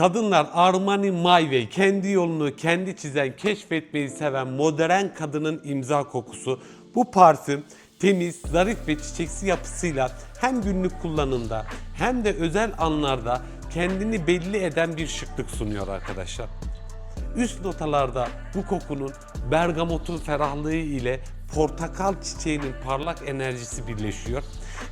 Kadınlar Armani Way kendi yolunu kendi çizen, keşfetmeyi seven modern kadının imza kokusu. Bu parfüm temiz, zarif ve çiçeksi yapısıyla hem günlük kullanımda hem de özel anlarda kendini belli eden bir şıklık sunuyor arkadaşlar. Üst notalarda bu kokunun bergamotun ferahlığı ile portakal çiçeğinin parlak enerjisi birleşiyor.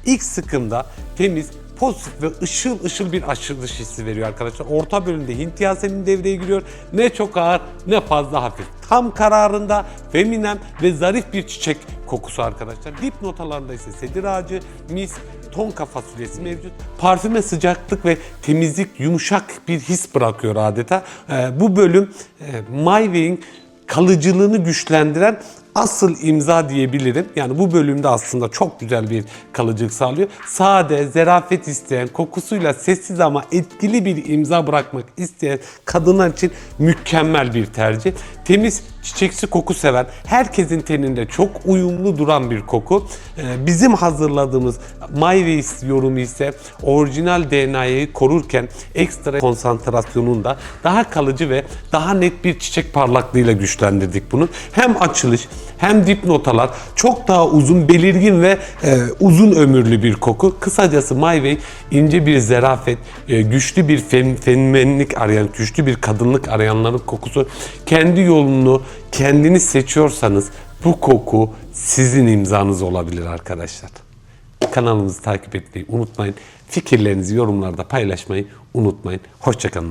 İlk sıkımda temiz, pozitif ve ışıl ışıl bir açılış hissi veriyor arkadaşlar. Orta bölümde Hint yasemin devreye giriyor. Ne çok ağır ne fazla hafif. Tam kararında feminen ve zarif bir çiçek kokusu arkadaşlar. Dip notalarında ise sedir ağacı, mis, tonka fasulyesi mevcut. Parfüme sıcaklık ve temizlik yumuşak bir his bırakıyor adeta. Ee, bu bölüm e, My Way'in kalıcılığını güçlendiren asıl imza diyebilirim. Yani bu bölümde aslında çok güzel bir kalıcılık sağlıyor. Sade, zerafet isteyen, kokusuyla sessiz ama etkili bir imza bırakmak isteyen kadınlar için mükemmel bir tercih. Temiz, çiçeksi koku seven, herkesin teninde çok uyumlu duran bir koku. Ee, Bizim hazırladığımız My Waste yorumu ise orijinal DNA'yı korurken ekstra konsantrasyonunda daha kalıcı ve daha net bir çiçek parlaklığıyla güçlendirdik bunu. Hem açılış hem dip notalar çok daha uzun, belirgin ve e, uzun ömürlü bir koku. Kısacası My Way ince bir zerafet, e, güçlü bir fem, fenomenlik arayan, güçlü bir kadınlık arayanların kokusu. Kendi yolunu kendiniz seçiyorsanız bu koku sizin imzanız olabilir arkadaşlar. Kanalımızı takip etmeyi unutmayın. Fikirlerinizi yorumlarda paylaşmayı unutmayın. Hoşçakalın.